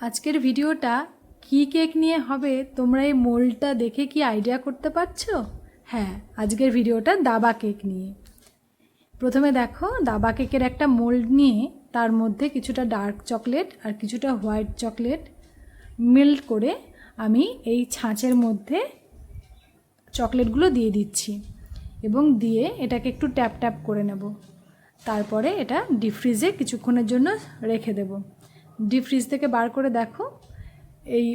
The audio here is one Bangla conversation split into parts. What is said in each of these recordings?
আজকের ভিডিওটা কী কেক নিয়ে হবে? তোমরা এই মোল্ডটা দেখে কি আইডিয়া করতে পারছ? হ্যাঁ আজকের ভিডিওটা দাবা কেক নিয়ে। প্রথমে দেখো, দাবা কেকের একটা মোল্ড নিয়ে তার মধ্যে কিছুটা ডার্ক চকলেট আর কিছুটা হোয়াইট চকলেট মেল্ট করে আমি এই ছাঁচের মধ্যে চকলেটগুলো দিয়ে দিচ্ছি এবং দিয়ে এটাকে একটু ট্যাপ ট্যাপ করে নেব। তারপরে এটা ডিপ ফ্রিজে কিছুক্ষণের জন্য রেখে দেব। ডিপ ফ্রিজ থেকে বার করে দেখো। এই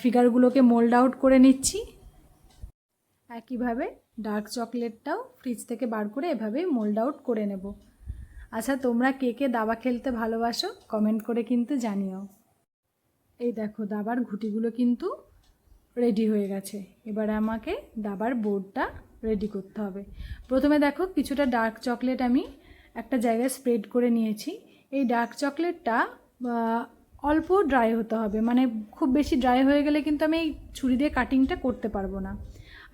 ফিগারগুলোকে মোল্ড আউট করে নিচ্ছি। একইভাবে ডার্ক চকলেটটাও ফ্রিজ থেকে বার করে এভাবেই মোল্ড আউট করে নেব। আচ্ছা তোমরা কে কে দাবা খেলতে ভালোবাসো কমেন্ট করে কিন্তু জানিও। এই দেখো, দাবার ঘুটিগুলো কিন্তু রেডি হয়ে গেছে। এবারে আমাকে দাবার বোর্ডটা রেডি করতে হবে। প্রথমে দেখো, কিছুটা ডার্ক চকলেট আমি একটা জায়গায় স্প্রেড করে নিয়েছি। এই ডার্ক চকলেটটা অল্প ড্রাই হতে হবে। মানে খুব বেশি ড্রাই হয়ে গেলে কিন্তু আমি এই ছুরি দিয়ে কাটিংটা করতে পারব না।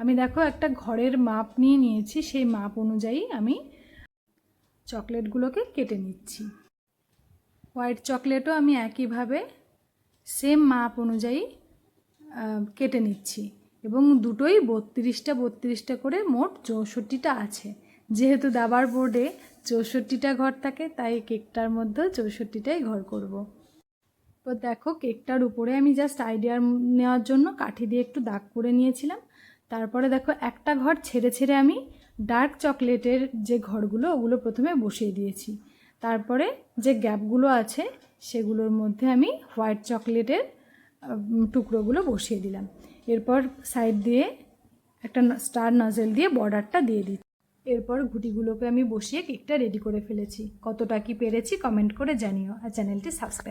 আমি দেখো একটা ঘরের মাপ নিয়ে নিয়েছি, সেই মাপ অনুযায়ী আমি চকলেটগুলোকে কেটে নিচ্ছি। হোয়াইট চকলেটও আমি একইভাবে সেম মাপ অনুযায়ী কেটে নিচ্ছি। এবং দুটোই বত্রিশটা বত্রিশটা করে মোট চৌষট্টিটা আছে। যেহেতু দাবার বোর্ডে চৌষট্টিটা ঘর থাকে, তাই কেকটার মধ্যেও চৌষট্টিটাই ঘর করব। তো দেখো, কেকটার উপরে আমি জাস্ট আইডিয়ার নেওয়ার জন্য কাঠি দিয়ে একটু দাগ করে নিয়েছিলাম। তারপরে দেখো, একটা ঘর ছেড়ে ছেড়ে আমি ডার্ক চকলেটের যে ঘরগুলো, ওগুলো প্রথমে বসিয়ে দিয়েছি। তারপরে যে গ্যাপগুলো আছে, সেগুলোর মধ্যে আমি হোয়াইট চকলেটের টুকরোগুলো বসিয়ে দিলাম। এরপর সাইড দিয়ে একটা স্টার নজেল দিয়ে বর্ডারটা দিয়ে দিচ্ছি। এরপর ঘুটিগুলোকে আমি বসিয়ে কেকটা রেডি করে ফেলেছি। কতটা কি পেরেছি কমেন্ট করে জানিও। আর চ্যানেলটি সাবস্ক্রাইব